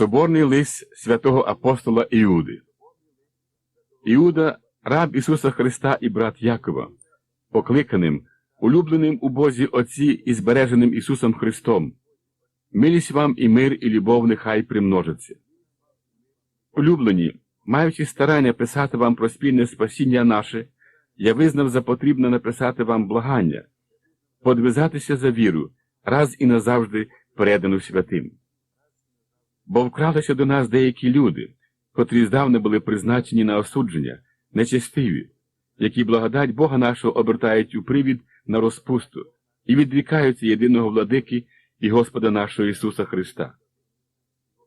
Соборний лист святого апостола Іуди. Іуда, раб Ісуса Христа і брат Якова, покликаним, улюбленим у Бозі Отці і збереженим Ісусом Христом. Милість вам і мир, і любов нехай примножиться. Улюблені, маючи старання писати вам про спільне спасіння наше, я визнав за потрібне написати вам благання, подвизатися за віру, раз і назавжди передану святим. Бо вкралися до нас деякі люди, котрі здавна були призначені на осудження, нечестиві, які благодать Бога нашого обертають у привід на розпусту і відрікаються єдиного владики і Господа нашого Ісуса Христа.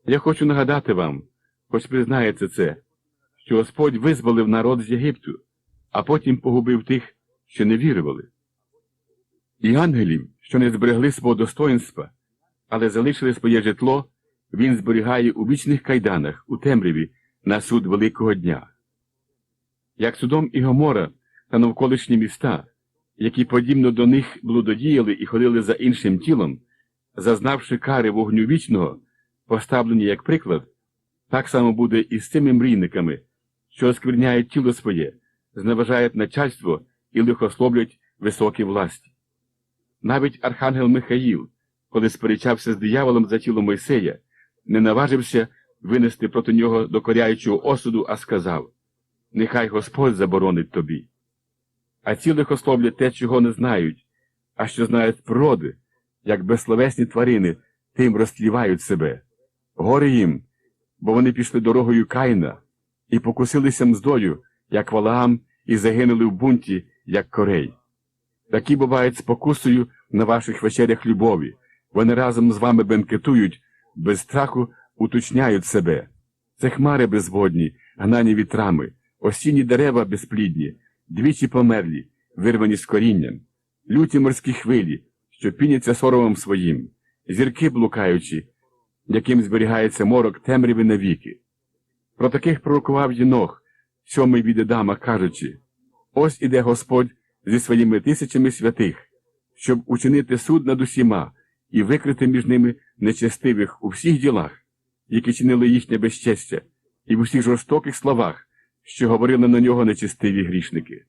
Я хочу нагадати вам, хоч признається це, що Господь визволив народ з Єгипту, а потім погубив тих, що не вірували. І ангелів, що не зберегли свого достоинства, але залишили своє житло, він зберігає у вічних кайданах, у темряві, на суд Великого дня. Як судом і Гомора та навколишні міста, які подібно до них блудодіяли і ходили за іншим тілом, зазнавши кари вогню вічного, поставлені як приклад, так само буде і з цими мрійниками, що оскверняють тіло своє, зневажають начальство і лихословлять високі власті. Навіть архангел Михаїл, коли сперечався з дияволом за тіло Мойсея, не наважився винести проти нього докоряючого осуду, а сказав Нехай Господь заборонить тобі. А ці лихословлять те, чого не знають, а що знають природи, як безсловесні тварини, тим розтлівають себе. Горе їм, бо вони пішли дорогою Каїна і покусилися мздою, як Валаам, і загинули в бунті, як корей. Такі бувають спокусою на ваших вечерях любові. Вони разом з вами бенкетують, без страху уточняють себе. Це хмари безводні, гнані вітрами, осінні дерева безплідні, двічі померлі, вирвані з корінням, люті морські хвилі, що піняться соромом своїм, зірки блукаючі, яким зберігається морок темряви навіки. Про таких пророкував Єнох, сьомий від Едама, кажучи Ось іде Господь зі своїми тисячами святих, щоб учинити суд над усіма і викрити між ними нечестивих у всіх ділах, які чинили їхнє безчестя, і в усіх жорстоких словах, що говорили на нього нечестиві грішники.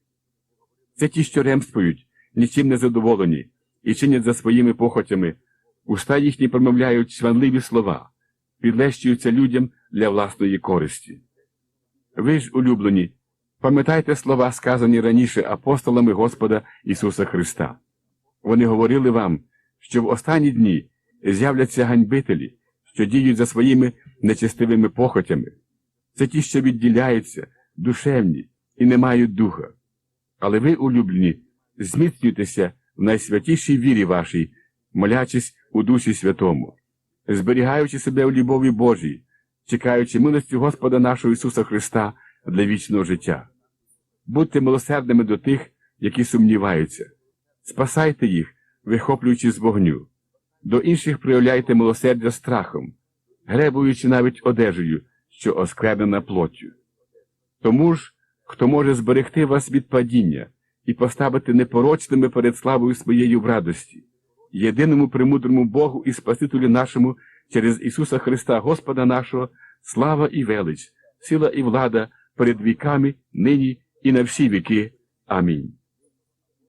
Це ті, що ремствують, нічим не задоволені, і чинять за своїми похотями, уста їхні промовляють сванливі слова, підлещуються людям для власної користі. Ви ж, улюблені, пам'ятайте слова, сказані раніше апостолами Господа Ісуса Христа. Вони говорили вам, що в останні дні з'являться ганьбителі, що діють за своїми нечестивими похотями. Це ті, що відділяються, душевні і не мають духа. Але ви, улюблені, зміцнюйтеся в найсвятішій вірі вашій, молячись у Дусі Святому, зберігаючи себе у любові Божій, чекаючи милості Господа нашого Ісуса Христа для вічного життя. Будьте милосердними до тих, які сумніваються, спасайте їх, вихоплюючи з вогню, до інших проявляйте милосердя страхом, гребуючи навіть одежею, що осквернена плоттю. Тому ж, хто може зберегти вас від падіння і поставити непорочними перед славою своєю в радості, єдиному премудрому Богу і Спасителю нашому через Ісуса Христа Господа нашого, слава і велич, сила і влада перед віками, нині і на всі віки. Амінь.